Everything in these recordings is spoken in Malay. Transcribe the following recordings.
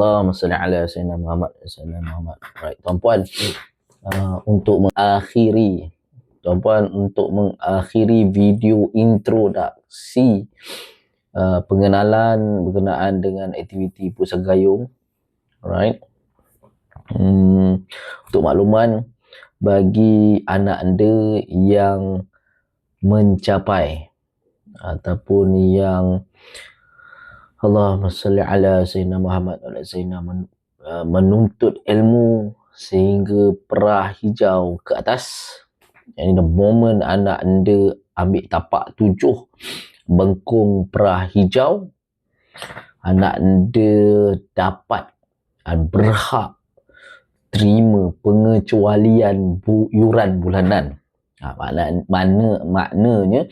Allahumma salli ala sayyidina Muhammad sayyidina Muhammad. Right, tuan-puan uh, untuk mengakhiri tuan-puan untuk mengakhiri video introduksi uh, pengenalan berkenaan dengan aktiviti pusat gayung. Right. Hmm, untuk makluman bagi anak anda yang mencapai ataupun yang Allahumma salli ala sayyidina Muhammad wa sayyidina uh, menuntut ilmu sehingga perah hijau ke atas. Yang the moment anak anda ambil tapak tujuh bengkung perah hijau anak anda dapat dan berhak terima pengecualian bu, yuran bulanan. Ha, makna, mana, maknanya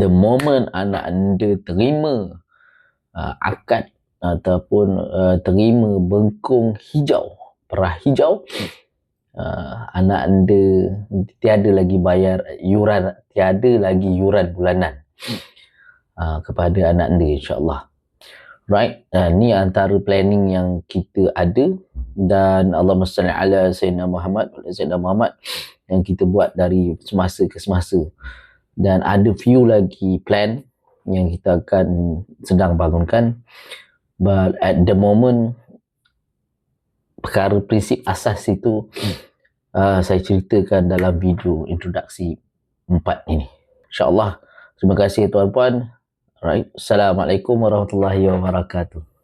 the moment anak anda terima uh, akad ataupun uh, terima bengkung hijau, perah hijau, uh, anak anda tiada lagi bayar yuran, tiada lagi yuran bulanan uh, kepada anak anda insyaAllah. Right, uh, ni antara planning yang kita ada. Dan Allah salli ala Sayyidina Muhammad Sayyidina Muhammad yang kita buat dari semasa ke semasa. Dan ada few lagi plan yang kita akan sedang bangunkan. But at the moment perkara prinsip asas itu uh, saya ceritakan dalam video introduksi empat ini. Insyaallah. Terima kasih tuan-puan. Right assalamualaikum warahmatullahi wabarakatuh